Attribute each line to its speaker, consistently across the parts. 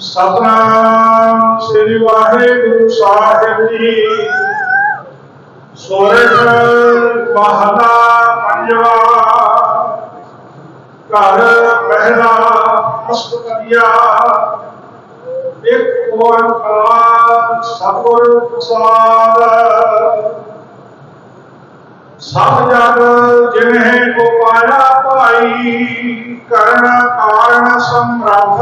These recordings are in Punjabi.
Speaker 1: ਸਤਨਾਮ ਸ੍ਰੀ ਵਾਹਿਗੁਰੂ ਸਾਹਿਬ ਜੀ। ਸੋਰਠ ਮਹਲਾ ਪੰਜਵਾ। ਘਰ ਪਹਿਲਾ ਅਸਤਕਰੀਆ ਇੱਕ ਓੰਕਾਰ ਸਤਿਗੁਰ ਪ੍ਰਸਾਦ। ਸਭ ਜਗ ਜਿਨਹਿ ਕੋ ਪਾਇਆ ਭਾਈ ਕਰਨ ਕਾਰਨ ਸਮਰੱਥ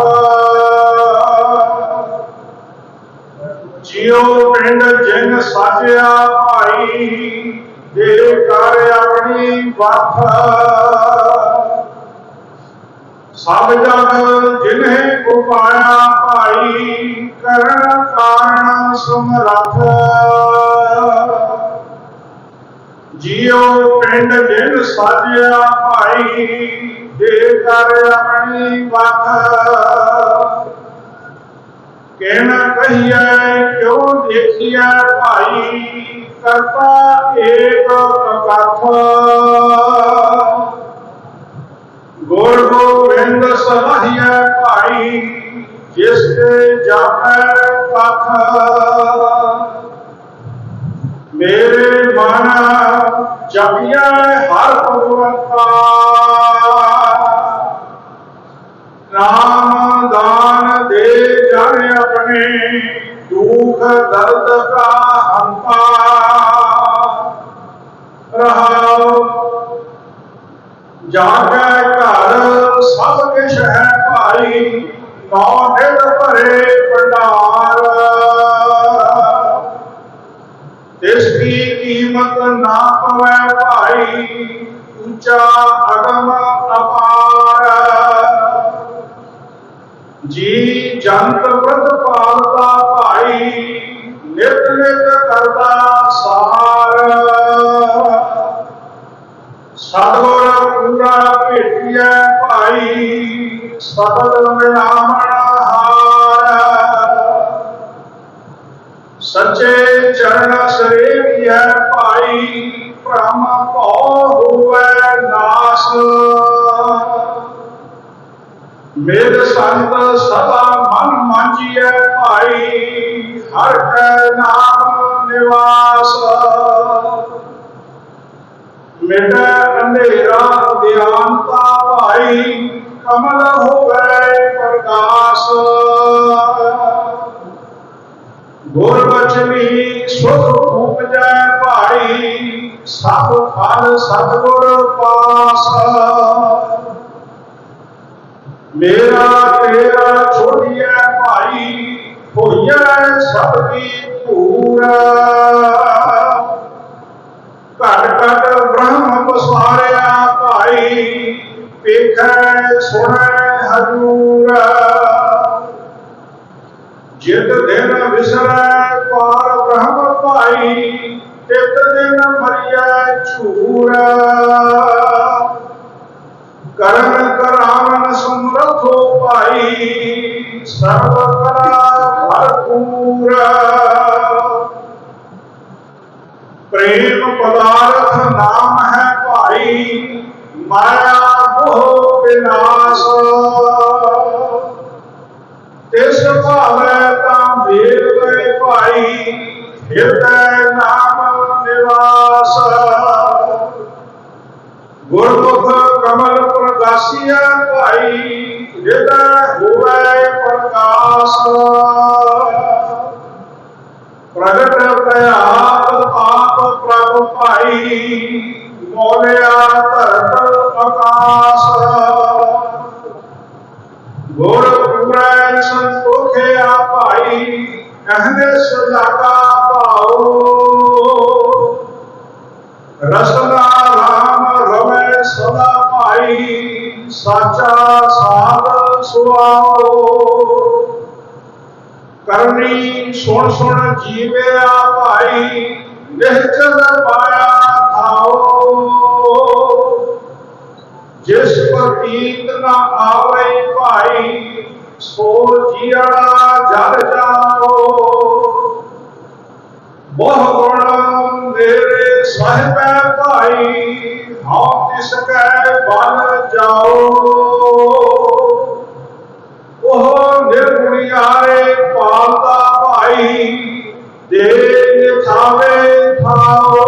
Speaker 1: ਜਿਉ ਪਿੰਡ ਜਿਨ ਸਾਜਿਆ ਭਾਈ, ਦੇ ਕਰ ਆਪਣੀ ਵੱਖ। ਸਭ ਜਗ ਜਿਨਹਿ ਕੋ ਪਾਇਆ ਭਾਈ, ਕਰਨ ਕਾਰਨ ਸਮਰੱਥ ਜਿਉ ਪਿੰਡ ਜਿਨ ਸਾਜਿਆ ਭਾਈ, ਦੇ ਕਰ ਆਪਣੀ ਵੱਖ। ਕਹੀਐ ਕਿਉ ਦੇਖੀਐ ਭਾਈ? ਕਰਤਾ ਏਕ ਅਕਥ ਗੁਰ ਗੋਬਿੰਦ ਸਲਾਹੀਐ ਭਾਈ, ਜਿਸ ਤੇ ਜਾਪੈ ਪਥ ਮੇਰੇ ਮਨ ਜਪਿਆ ਹਰ ਭਗਵੰਤਾ। ਨਾਮ ਦਾਨ ਦੇ ਜਨ ਆਪਣੇ ਦੁਖ ਦਰਦ ਕਾ ਹੰਤਾ ਰਹਾਉ ਜਾਗੈ ਘਰ ਸਭ ਕਿਛ ਹੈ ਭਾਈ ਕੌਣ ਜੀ ਜੰਤ ਬ੍ਰਤ ਪਾਲਦਾ ਭਾਈ, ਨਿਤ ਨਿਤ ਕਰਦਾ ਸਾਰ। ਸਤਿਗੁਰ ਪੂਰਾ ਭੇਟਿਐ ਭਾਈ ਸਬਦ ਮਿਲਾਵਣ ਹਾਰ। ਸੱਚੇ ਚਰਨ ਸਰੇਵੀਐ ਭਾਈ, ਭ੍ਰਮ ਭਉ ਹੋਵੇ ਨਾਸ। ਮੇਰ ਸੰਤ ਸਦਾ ਮਨ ਮਾਂਜੀਐ ਭਾਈ, ਹਰ ਕੈ ਨਾਮ ਨਿਵਾਸ। ਮੇਰਾ ਅੰਧੇਰਾ ਗਿਆਨਤਾ ਭਾਈ, ਕਮਲ ਹੋਵੇ ਪ੍ਰਕਾਸ਼। ਗੁਰ ਬਚਨੀ ਸੁਖ ਉਪਜੈ ਭਾਈ, ਸਭ ਫਲ ਸਤਿਗੁਰ ਪਾਸ। ਮੇਰਾ ਤੇਰਾ ਛੋੜੀਐ ਭਾਈ, ਹੋਈਐ ਸਭ ਦੀ ਧੂਰਾ ਘਟ ਘਟ ਬ੍ਰਹਮ ਬਸਾਰਿਆ ਭਾਈ ਪੇਖੈ ਸੁਣੈ ਹਜ਼ੂਰਾ। ਜਿਤ ਦਿਨ ਵਿਸਰੈ ਪਾਰ ਬ੍ਰਹਮ ਭਾਈ, ਤਿਤ ਦਿਨ ਮਰਿਐ ਝੂਰ। ਕਰਨ ਕਰਾਵਨ ਸਮਰਥੋ ਭਾਈ ਸਰਬ ਕਲਾ ਭਰਪੂਰ ਪ੍ਰੇਮ ਪਦਾਰਥ ਨਾਮ ਹੈ ਭਾਈ ਮਾਇਆ ਮੋਹ ਵਿਨਾਸ਼ ਤਿਸ ਭਾਵੈ ਤਾਂ ਮੇਲ ਗਏ ਭਾਈ ਹਿਰਦੈ ਨਾਮ ਨਿਵਾਸ ਗੁਰਮੁਖ ਕਮਲ ਪ੍ਰਗਾਸੀਐ ਭਾਈ ਹਿਰਦੈ ਹੋਵੈ ਪ੍ਰਕਾਸ਼। ਪ੍ਰਗਟ ਭਇਆਤ ਆਪ ਪ੍ਰਭ ਭਾਈ, ਮੋਲਿਆ ਧਰਤ ਆਕਾਸ਼ ਗੁਰ ਪੂਰੈ ਸੰਤੋਖਿਆ ਭਾਈ ਅਹਨੇ ਸਜਾਗਾ ਭਾਉ। ਸੁਆਓ ਕਰਨੀ ਸੁਣ ਸੁਣ ਜੀਵਿਆ ਭਾਈ ਨਿਹਚਲ ਪਾਇਆ ਥਾਓ ਜਿਸ ਪ੍ਰਤੀਤ ਨਾ ਆਵੇ ਭਾਈ ਸੋ ਜੀੜਾ ਜਲ ਜਾਓ ਬਹੁ ਗੁਣ ਮੇਰੇ ਸਾਹਿਬੈ ਭਾਈ, ਹਉ ਤਿਸ ਕੈ ਬਲ ਜਾਓ ਉਹ ਪਾਲਦਾ ਭਾਈ, ਦੇ ਨਿਥਾਵੇ ਥਾਓ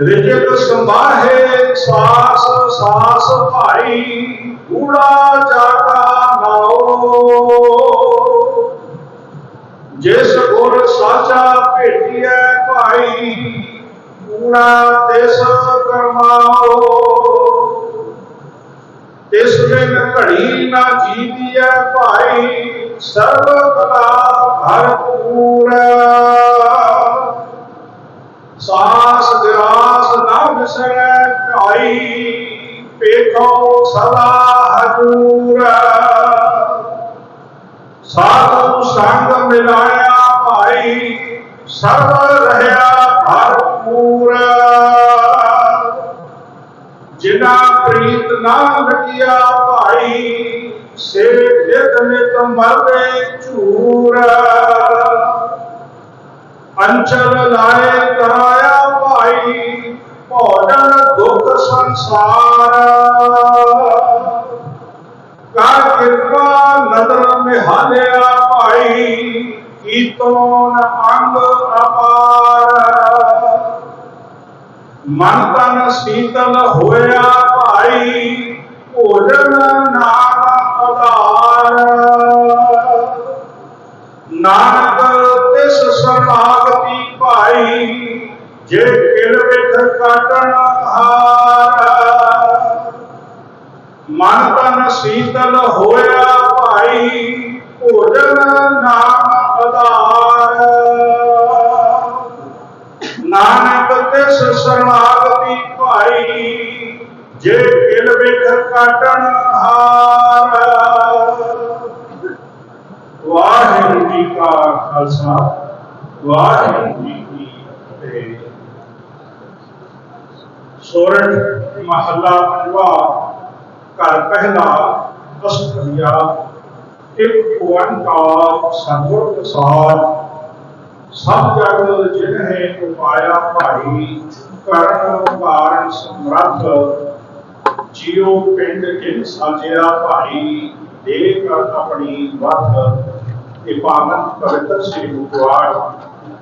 Speaker 1: ਰਿਜਕ ਸੰਭਾਹੇ ਸਾਸ ਸਾਸ ਭਾਈ ਕੂੜਾ ਜਾਟਾ ਨਾਓ। ਜਿਸ ਗੁਰ ਸਾਚਾ ਭੇਟੀਐ ਭਾਈ ਕੂੜਾ ਤਿਸ ਕਰਮਾਓ ਘੜੀ ਨਾ ਜੀਵੀਐ ਭਾਈ, ਸਰਬ ਕਲਾ ਭਰਪੂਰ ਸਾਸ ਦਿਆਸ ਨਾ ਵਿਸਰੈ ਭਾਈ ਪੇਖੋ ਸਦਾ ਹਜੂਰ। ਸਾਧੂ ਸੰਗ ਮਿਲਾਇਆ ਭਾਈ, ਸਰਬ ਭਾਈ ਸੇ ਜਿਤ ਨਿਤ ਮਰਦੇ ਝੂਰ। ਅੰਚਲ ਲਾਏ ਕਰਾਇਆ ਭਾਈ, ਭੋਜਨ ਦੁੱਖ ਸੰਸਾਰ। ਕਰ ਕਿਰਪਾ ਨਦਰ ਮਿਹਾਲਿਆ ਭਾਈ ਕੀਤੋਨ ਅੰਗ ਅਪਾਰ। ਮਨ ਤਨ ਸੀਤਲ ਹੋਇਆ ਭਾਈ ਭੋਜਨ ਨਾਮ ਆਧਾਰ ਨਾਨਕ ਤਿਸ ਸਰਨਾਗਤੀ ਭਾਈ, ਜੇ ਕਿਲ ਵਿਖ ਕਾਟਣ ਹਾਰ। ਮਨ ਤਨ ਸੀਤਲ ਹੋਇਆ ਭਾਈ, ਭੋਜਨ ਨਾਮ ਆਧਾਰ ਨਾਨਕ ਤਿਸ ਸਰਨਾਗਤੀ ਭਾਈ, ਜੇ ਕਿਲ ਵਿਖ ਕਾਟਣ ਹਾਰ। ਵਾਹਿਗੁਰੂ ਜੀ ਕਾ ਖਾਲਸਾ, ਵਾਹਿਗੁਰੂ ਜੀ ਕੀ ਫਤਿਹ। ਸੋਰਠ ਮਹੱਲਾ ਪੰਜਵਾ ਘਰ ਪਹਿਲਾ ਅਸਤਰੀਆ ਇੱਕ ਓੰਕਾਰ ਸਤਿਗੁਰ ਪ੍ਰਸਾਦ ਸਭ ਜਗ ਜਿਨ ਉਪਾਇਆ ਭਾਈ ਕਰਨ ਕਾਰਨ ਸਮਰੱਥ ਜੀਉ ਪਿੰਡ ਕਿਨ ਸਾਜਿਆ ਭਾਈ ਦੇ ਕਰ ਆਪਣੀ ਵਤ ਇਹ ਪਾਵਨ ਪਵਿੱਤਰ ਸ੍ਰੀ ਗੁਰਦੁਆਰ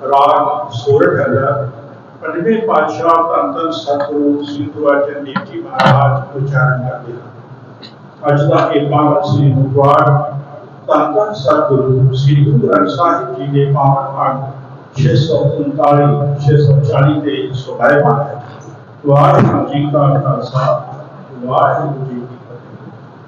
Speaker 1: ਰਾਗ ਸੋਰਠ ਹੈ ਪੰਜਵੇਂ ਪਾਤਸ਼ਾਹ ਧੰਨ ਧੰਨ ਸਤਿਗੁਰੂ ਸ੍ਰੀ ਗੁਰੂ ਅਰਜਨ ਦੇਵ ਜੀ ਮਹਾਰਾਜ ਉਚਾਰਨ ਕਰਦੇ ਹਨ। ਅੱਜ ਦਾ ਇਹ ਪਾਵਨ ਸ੍ਰੀ ਗੁਰਦੁਆਰ ਧੰਨ ਧੰਨ ਸਤਿਗੁਰੂ ਸ੍ਰੀ ਗੁਰੂ ਗ੍ਰੰਥ ਸਾਹਿਬ ਜੀ ਦੇ ਪਾਵਨ ਭਾਗ 639 640 ਤੇ ਸੁਭਾਇਮਾਨ ਹੈ ਵਾਹਿਗੁਰੂ ਜੀ ਕਾ ਖਾਲਸਾ ਵਾਹਿਗੁਰੂ ਜੀ